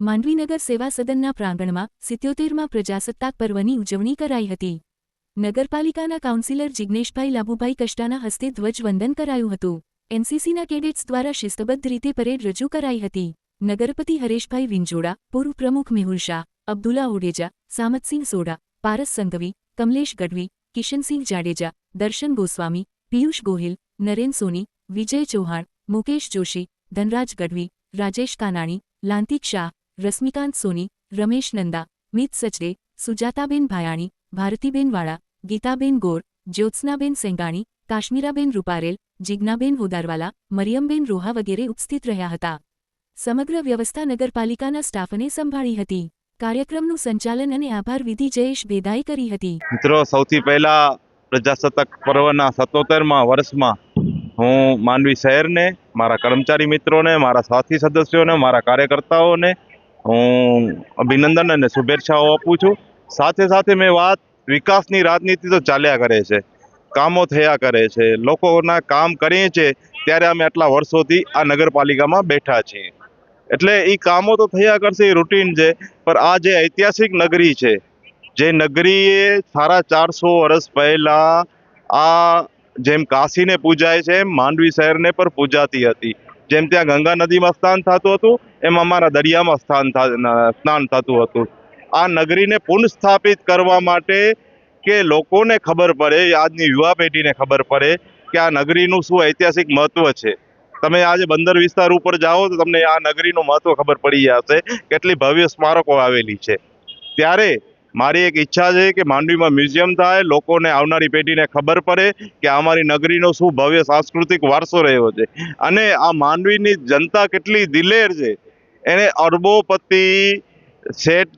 માંડવીનગર સેવા સદનના પ્રાંગણમાં સિત્યોતેરમાં પ્રજાસત્તાક પર્વની ઉજવણી કરાઈ હતી. નગરપાલિકાના કાઉન્સિલર જિગ્નેશભાઈ લાભુભાઈ કષ્ટાના હસ્તે ધ્વજવંદન કરાયું હતું. એનસીસીના કેડેટ્સ દ્વારા શિસ્તબદ્ધ રીતે પરેડ રજૂ કરાઈ હતી. નગરપતિ હરેશભાઈ વિંજોડા, પૂર્વ પ્રમુખ મેહુલ શાહ, અબ્દુલ્લા ઓડેજા, સામતસિંહ સોડા પારસ સંઘવી, કમલેશ ગઢવી, કિશનસિંહ જાડેજા, દર્શન ગોસ્વામી, પિયુષ ગોહિલ, નરેન સોની, વિજય ચૌહાણ, મુકેશ જોશી, ધનરાજ ગઢવી, રાજેશ કાનાણી, લાંતિક શાહ રશ્મિકાંત સોની, રમેશ નંદા, મિત સચરે સુજાતાબેન ભાયાણી, ભારતીબેન વાળા, ગીતાબેન ગોર, જ્યોત્સનાબેન સેંગાણી, કાશ્મીરાબેન રૂપારેલ, જિજ્ઞાબેન હોદારવાલા, મરિયમબેન રોહા વગેરે ઉપસ્થિત રહ્યા હતા. સમગ્ર વ્યવસ્થા નગરપાલિકાના સ્ટાફને સંભાળી હતી. કાર્યક્રમનું સંચાલન અને આભાર વિધિ જયેશ ભેદાએ કરી હતી. મિત્રો, સૌથી પહેલા પ્રજાસત્તાક પર્વના સત્તોતેરમાં વર્ષમાં હું માંડવી શહેરને, મારા કર્મચારી મિત્રોને, મારા સાથી સદસ્યોને, મારા કાર્યકર્તાઓને હું અભિનંદન અને શુભેચ્છાઓ આપું છું. સાથે સાથે મેં વાત વિકાસની રાજનીતિ તો ચાલ્યા કરે છે. કામો થયા કરે છે. લોકોના કામ કરીએ છીએ ત્યારે અમે આટલા વર્ષોથી આ નગરપાલિકામાં બેઠા છીએ. એટલે એ કામો તો થયા કરશે, એ રૂટીન છે. પણ આ જે ઐતિહાસિક નગરી છે, જે નગરીએ સાડા ચારસો વર્ષ પહેલાં આ જેમ કાશીને પૂજાય છે, એમ માંડવી શહેરને પણ પૂજાતી હતી. જેમ ત્યાં ગંગા નદીમાં સ્નાન થતું હતું, એમ અમારા દરિયામાં સ્થાન સ્નાન થતું હતું. આ નગરીને પુનઃસ્થાપિત કરવા માટે કે લોકોને ખબર પડે, આજની યુવા પેઢીને ખબર પડે કે આ નગરીનું શું ઐતિહાસિક મહત્વ છે. તમે આજે બંદર વિસ્તાર ઉપર જાઓ તો તમને આ નગરીનું મહત્વ ખબર પડી જશે, કેટલી ભવ્ય સ્મારકો આવેલી છે. ત્યારે મારી એક ઈચ્છા છે કે માંડવીમાં મ્યુઝિયમ થાય, લોકોને આવનારી પેઢીને ખબર પડે કે અમારી નગરીનો શું ભવ્ય સાંસ્કૃતિક વારસો રહ્યો છે. અને આ માંડવીની જનતા કેટલી દિલેર છે. એને અરબોપતિ શેઠ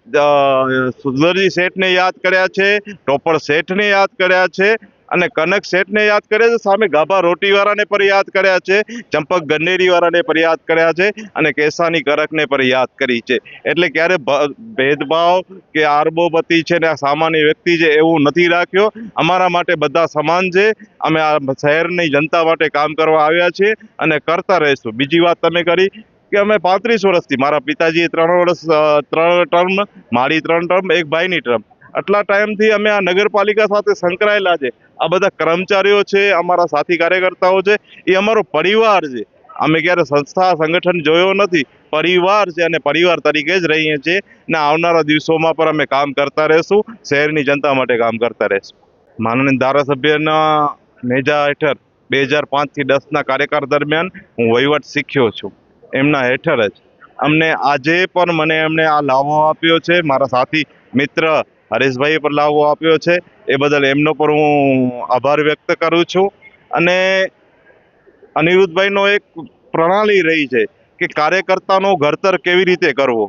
સુંદરજી શેઠને યાદ કર્યા છે, ટોપર શેઠને યાદ કર્યા છે અને કનક શેઠને યાદ કર્યા છે, સામે ગાભા રોટીવાળાને પણ યાદ કર્યા છે, ચંપક ગન્નેરીવાળાને પણ યાદ કર્યા છે અને કેસાની કરકને પણ યાદ કરી છે. એટલે ક્યારે ભેદભાવ કે આરબોપતિ છે ને સામાન્ય વ્યક્તિ છે એવું નથી રાખ્યો. અમારા માટે બધા સમાન છે. અમે આ શહેરની જનતા માટે કામ કરવા આવ્યા છીએ અને કરતા રહીશું. બીજી વાત તમે કરી કે અમે પાંત્રીસ વર્ષથી, મારા પિતાજીએ ત્રણ વર્ષ ત્રણ ટર્મ, મારી ત્રણ ટર્મ, એક ભાઈની ટર્મ. આટલા ટાઈમથી અમે આ નગરપાલિકા સાથે સંકળાયેલા છે. આ બધા કર્મચારીઓ છે, અમારા સાથી કાર્યકર્તાઓ છે, એ અમારો પરિવાર છે. અમે ક્યારે સંસ્થા સંગઠન જોયો નથી, પરિવાર છે અને પરિવાર તરીકે જ રહીએ છીએ ને આવનારા દિવસોમાં પણ અમે કામ કરતા રહેશું, શહેરની જનતા માટે કામ કરતા રહેશું. માનનીય ધારાસભ્યના નેજા હેઠળ બે હજાર પાંચથી દસના કાર્યકાળ દરમિયાન હું વહીવટ શીખ્યો છું. એમના હેઠળ જ. અમને આજે પણ મને એમણે આ લાવો આપ્યો છે. મારા સાથી મિત્ર હરેશભાઈએ પણ લાવો આપ્યો છે. એ બદલ એમનો પણ હું આભાર વ્યક્ત કરું છું. અને અનિરુદ્ધભાઈનો એક પ્રણાલી રહી છે કે કાર્યકર્તાનો ઘડતર કેવી રીતે કરવો?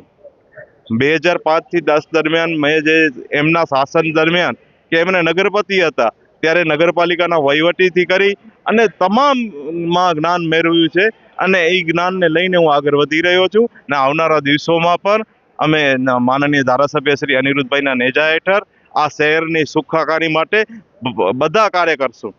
બે હજાર પાંચથી દસ દરમિયાન મેં જે એમના શાસન દરમિયાન કે એમને નગરપતિ હતા, ત્યારે નગરપાલિકાના વહીવટીથી કરી અને તમામમાં જ્ઞાન મેળવ્યું છે. અને એ જ્ઞાનને લઈને હું આગળ વધી રહ્યો છું. ને આવનારા દિવસોમાં પણ અમે માનનીય ધારાસભ્ય શ્રી અનિરુદ્ધભાઈના નેજા હેઠળ આ શહેરની સુખાકારી માટે બધા કાર્ય કરશું